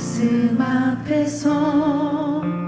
말씀 앞에서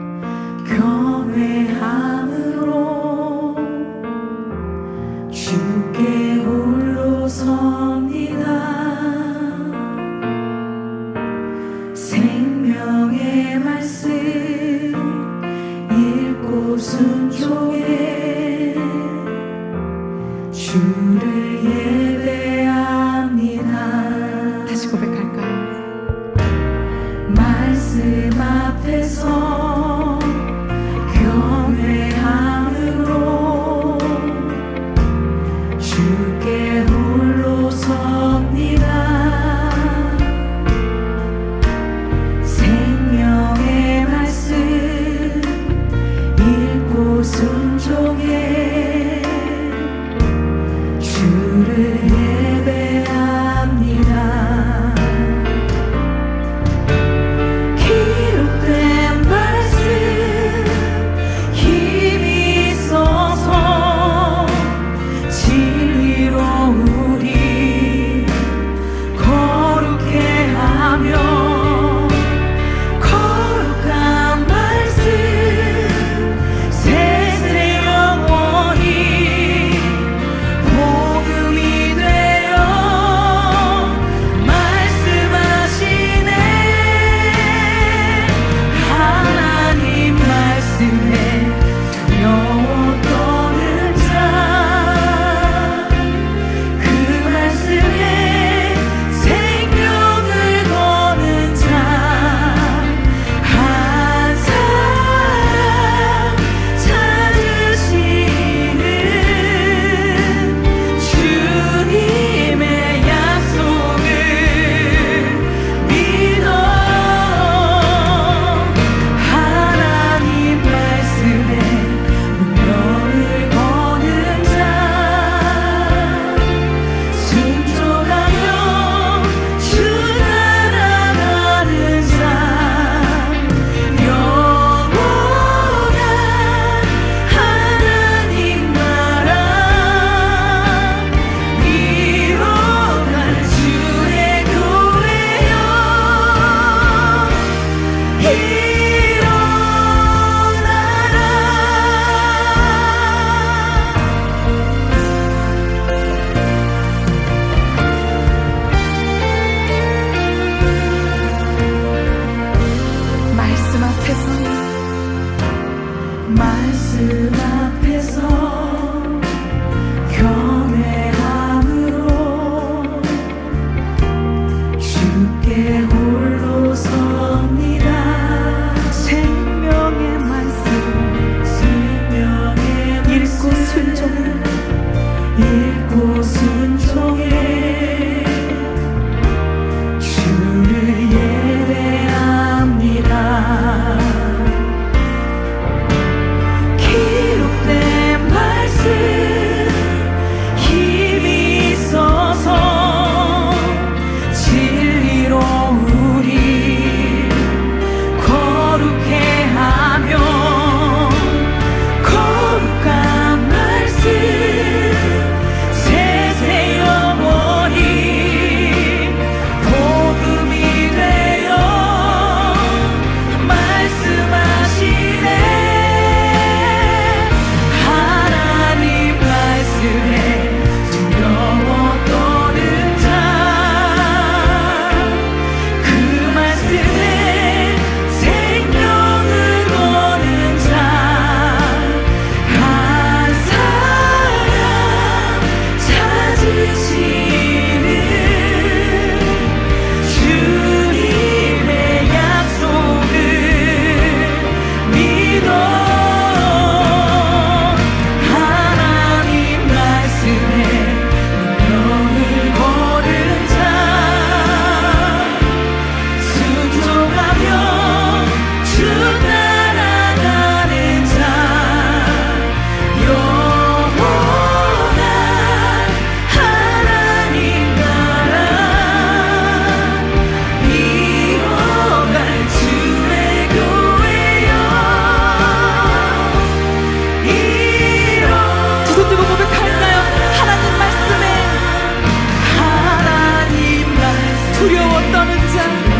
furia o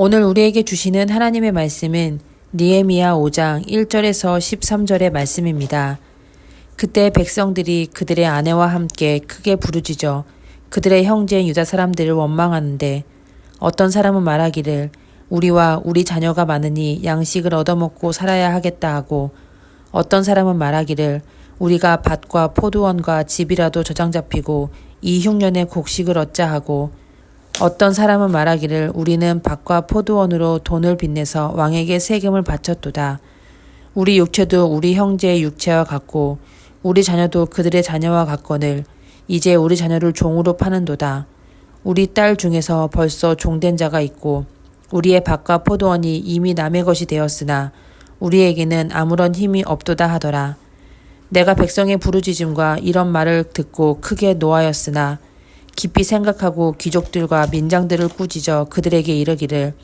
오늘 우리에게 주시는 하나님의 말씀은 니에미야 5장 1절에서 13절의 말씀입니다. 그때 백성들이 그들의 아내와 함께 크게 부르짖어 그들의 형제인 유다 사람들을 원망하는데 어떤 사람은 말하기를 우리와 우리 자녀가 많으니 양식을 얻어먹고 살아야 하겠다 하고 어떤 사람은 말하기를 우리가 밭과 포도원과 집이라도 저장 잡히고 이 흉년에 곡식을 얻자 하고 어떤 사람은 말하기를 우리는 밭과 포도원으로 돈을 빚내서 왕에게 세금을 바쳤도다. 우리 육체도 우리 형제의 육체와 같고 우리 자녀도 그들의 자녀와 같거늘 이제 우리 자녀를 종으로 파는도다. 우리 딸 중에서 벌써 종된 자가 있고 우리의 밭과 포도원이 이미 남의 것이 되었으나 우리에게는 아무런 힘이 없도다 하더라. 내가 백성의 부르짖음과 이런 말을 듣고 크게 노하였으나 깊이 생각하고 귀족들과 민장들을 꾸짖어 그들에게 이르기를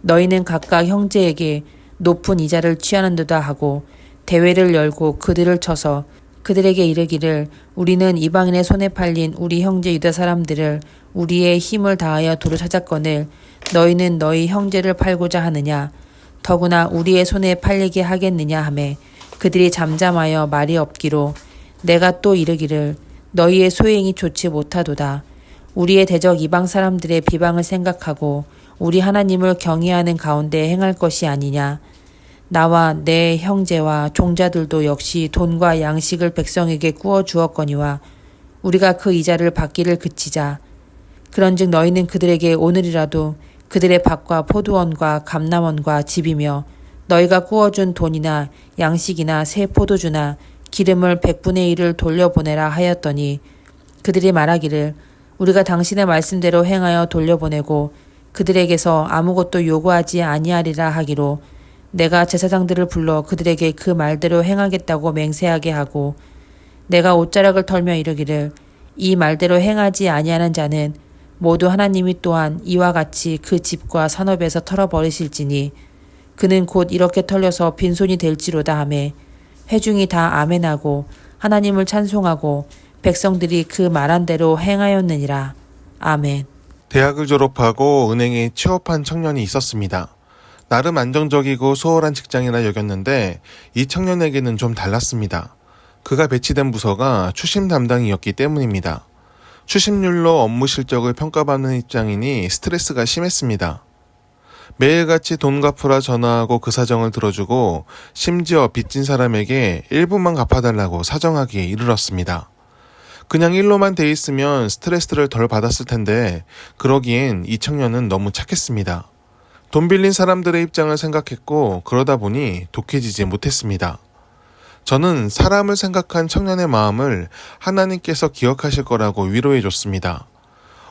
너희는 각각 형제에게 높은 이자를 취하는도다 하고 대회를 열고 그들을 쳐서 그들에게 이르기를 우리는 이방인의 손에 팔린 우리 형제 유다 사람들을 우리의 힘을 다하여 도로 찾았거늘 너희는 너희 형제를 팔고자 하느냐? 더구나 우리의 손에 팔리게 하겠느냐? 하매 그들이 잠잠하여 말이 없기로 내가 또 이르기를 너희의 소행이 좋지 못하도다 우리의 대적 이방 사람들의 비방을 생각하고 우리 하나님을 경외하는 가운데 행할 것이 아니냐. 나와 내 형제와 종자들도 역시 돈과 양식을 백성에게 구워 주었거니와 우리가 그 이자를 받기를 그치자. 그런즉 너희는 그들에게 오늘이라도 그들의 밭과 포도원과 감남원과 집이며 너희가 구워준 돈이나 양식이나 새 포도주나 기름을 백분의 일을 돌려보내라 하였더니 그들이 말하기를 우리가 당신의 말씀대로 행하여 돌려보내고 그들에게서 아무것도 요구하지 아니하리라 하기로 내가 제사장들을 불러 그들에게 그 말대로 행하겠다고 맹세하게 하고 내가 옷자락을 털며 이르기를 이 말대로 행하지 아니하는 자는 모두 하나님이 또한 이와 같이 그 집과 산업에서 털어버리실지니 그는 곧 이렇게 털려서 빈손이 될지로다 하매 회중이 다 아멘하고 하나님을 찬송하고 백성들이 그 말한 대로 행하였느니라 아멘. 대학을 졸업하고 은행에 취업한 청년이 있었습니다. 나름 안정적이고 수월한 직장이라 여겼는데 이 청년에게는 좀 달랐습니다. 그가 배치된 부서가 추심 담당이었기 때문입니다. 추심률로 업무 실적을 평가받는 입장이니 스트레스가 심했습니다. 매일같이 돈 갚으라 전화하고 그 사정을 들어주고 심지어 빚진 사람에게 1분만 갚아달라고 사정하기에 이르렀습니다. 그냥 일로만 돼 있으면 스트레스를 덜 받았을 텐데 그러기엔 이 청년은 너무 착했습니다. 돈 빌린 사람들의 입장을 생각했고 그러다 보니 독해지지 못했습니다. 저는 사람을 생각한 청년의 마음을 하나님께서 기억하실 거라고 위로해 줬습니다.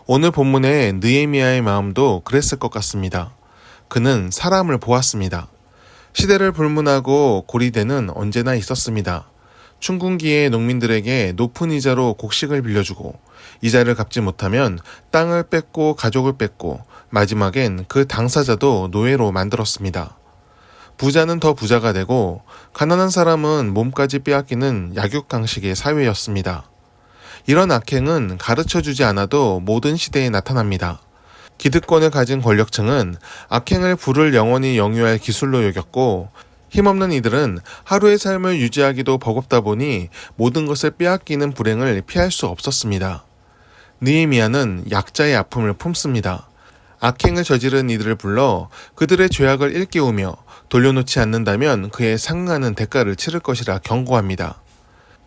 오늘 본문의 느에미아의 마음도 그랬을 것 같습니다. 그는 사람을 보았습니다. 시대를 불문하고 고리대는 언제나 있었습니다. 춘군기에 농민들에게 높은 이자로 곡식을 빌려주고 이자를 갚지 못하면 땅을 뺏고 가족을 뺏고 마지막엔 그 당사자도 노예로 만들었습니다. 부자는 더 부자가 되고 가난한 사람은 몸까지 빼앗기는 약육강식의 사회였습니다. 이런 악행은 가르쳐 주지 않아도 모든 시대에 나타납니다. 기득권을 가진 권력층은 악행을 불을 영원히 영유할 기술로 여겼고 힘없는 이들은 하루의 삶을 유지하기도 버겁다 보니 모든 것을 빼앗기는 불행을 피할 수 없었습니다. 느헤미야는 약자의 아픔을 품습니다. 악행을 저지른 이들을 불러 그들의 죄악을 일깨우며 돌려놓지 않는다면 그에 상응하는 대가를 치를 것이라 경고합니다.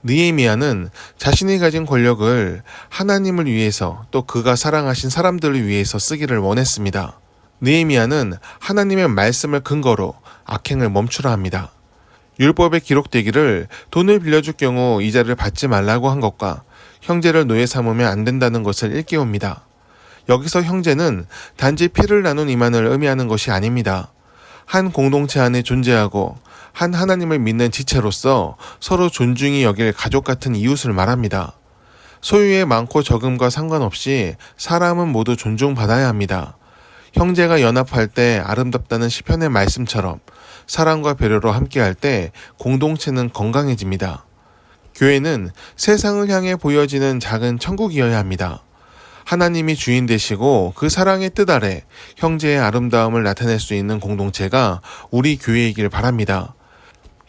느헤미야는 자신이 가진 권력을 하나님을 위해서 또 그가 사랑하신 사람들을 위해서 쓰기를 원했습니다. 느헤미야는 하나님의 말씀을 근거로 악행을 멈추라 합니다. 율법에 기록되기를 돈을 빌려줄 경우 이자를 받지 말라고 한 것과 형제를 노예 삼으면 안 된다는 것을 일깨웁니다. 여기서 형제는 단지 피를 나눈 이만을 의미하는 것이 아닙니다. 한 공동체 안에 존재하고 한 하나님을 믿는 지체로서 서로 존중이 여길 가족 같은 이웃을 말합니다. 소유의 많고 적음과 상관없이 사람은 모두 존중받아야 합니다. 형제가 연합할 때 아름답다는 시편의 말씀처럼 사랑과 배려로 함께할 때 공동체는 건강해집니다. 교회는 세상을 향해 보여지는 작은 천국이어야 합니다. 하나님이 주인 되시고 그 사랑의 뜻 아래 형제의 아름다움을 나타낼 수 있는 공동체가 우리 교회이길 바랍니다.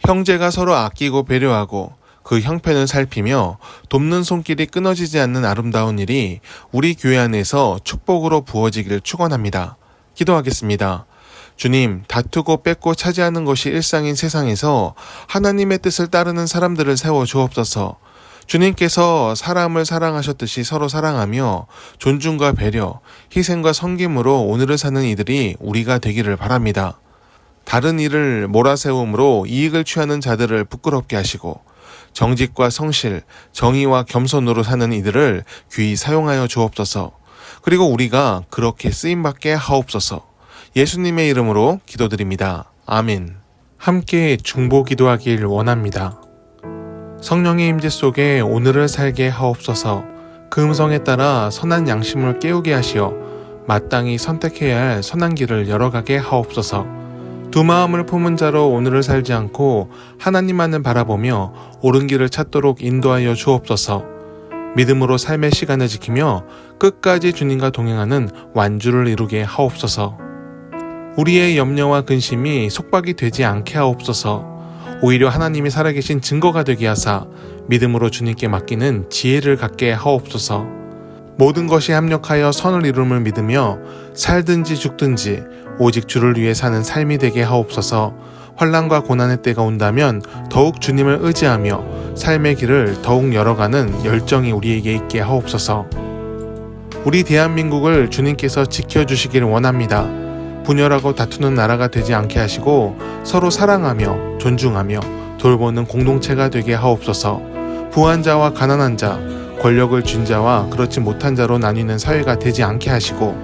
형제가 서로 아끼고 배려하고 그 형편을 살피며 돕는 손길이 끊어지지 않는 아름다운 일이 우리 교회 안에서 축복으로 부어지기를 축원합니다. 기도하겠습니다. 주님, 다투고 뺏고 차지하는 것이 일상인 세상에서 하나님의 뜻을 따르는 사람들을 세워 주옵소서. 주님께서 사람을 사랑하셨듯이 서로 사랑하며 존중과 배려, 희생과 섬김으로 오늘을 사는 이들이 우리가 되기를 바랍니다. 다른 일을 몰아세움으로 이익을 취하는 자들을 부끄럽게 하시고 정직과 성실, 정의와 겸손으로 사는 이들을 귀히 사용하여 주옵소서. 그리고 우리가 그렇게 쓰임받게 하옵소서. 예수님의 이름으로 기도드립니다. 아멘. 함께 중보 기도하길 원합니다. 성령의 임재 속에 오늘을 살게 하옵소서. 그 음성에 따라 선한 양심을 깨우게 하시어 마땅히 선택해야 할 선한 길을 열어가게 하옵소서. 두 마음을 품은 자로 오늘을 살지 않고 하나님만을 바라보며 옳은 길을 찾도록 인도하여 주옵소서. 믿음으로 삶의 시간을 지키며 끝까지 주님과 동행하는 완주를 이루게 하옵소서. 우리의 염려와 근심이 속박이 되지 않게 하옵소서. 오히려 하나님이 살아계신 증거가 되게 하사 믿음으로 주님께 맡기는 지혜를 갖게 하옵소서. 모든 것이 합력하여 선을 이룸을 믿으며 살든지 죽든지 오직 주를 위해 사는 삶이 되게 하옵소서. 환란과 고난의 때가 온다면 더욱 주님을 의지하며 삶의 길을 더욱 열어가는 열정이 우리에게 있게 하옵소서. 우리 대한민국을 주님께서 지켜주시길 원합니다. 분열하고 다투는 나라가 되지 않게 하시고 서로 사랑하며 존중하며 돌보는 공동체가 되게 하옵소서. 부한 자와 가난한 자, 권력을 쥔 자와 그렇지 못한 자로 나뉘는 사회가 되지 않게 하시고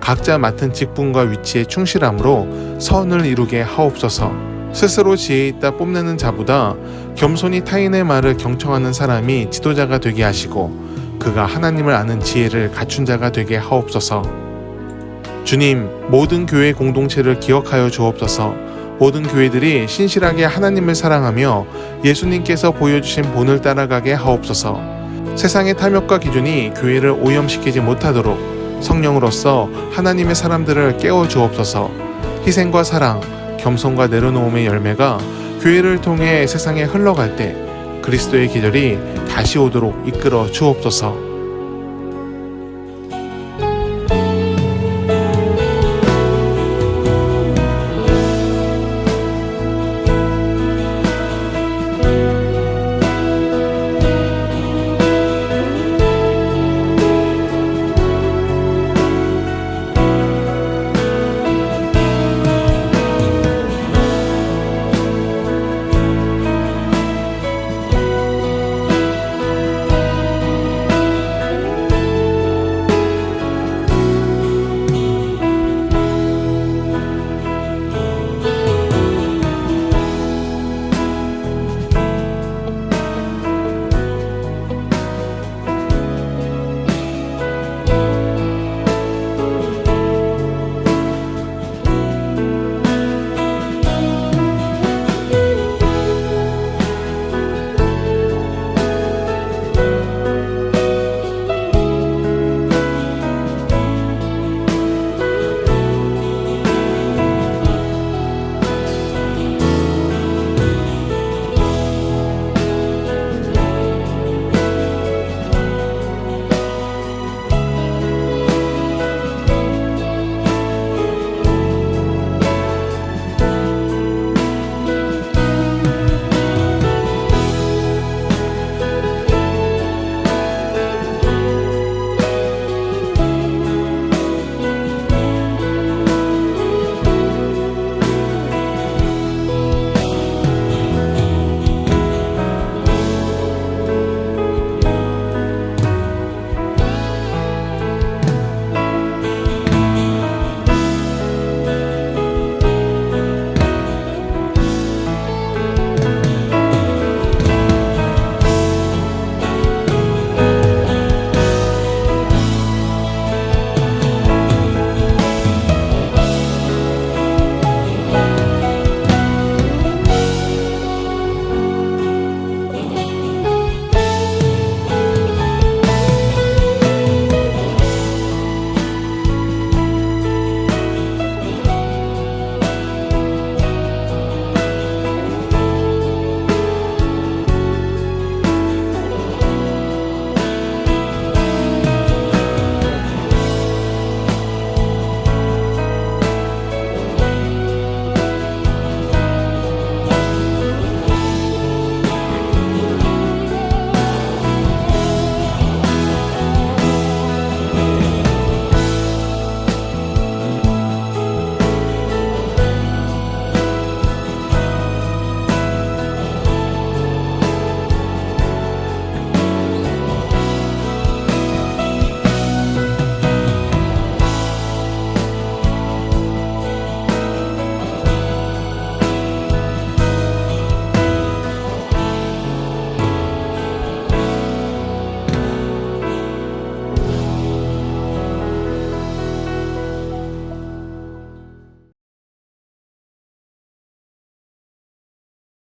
각자 맡은 직분과 위치에 충실함으로 선을 이루게 하옵소서. 스스로 지혜 있다 뽐내는 자보다 겸손히 타인의 말을 경청하는 사람이 지도자가 되게 하시고 그가 하나님을 아는 지혜를 갖춘 자가 되게 하옵소서. 주님, 모든 교회 공동체를 기억하여 주옵소서. 모든 교회들이 신실하게 하나님을 사랑하며 예수님께서 보여주신 본을 따라가게 하옵소서. 세상의 탐욕과 기준이 교회를 오염시키지 못하도록 성령으로서 하나님의 사람들을 깨워 주옵소서. 희생과 사랑, 겸손과 내려놓음의 열매가 교회를 통해 세상에 흘러갈 때 그리스도의 계절이 다시 오도록 이끌어 주옵소서.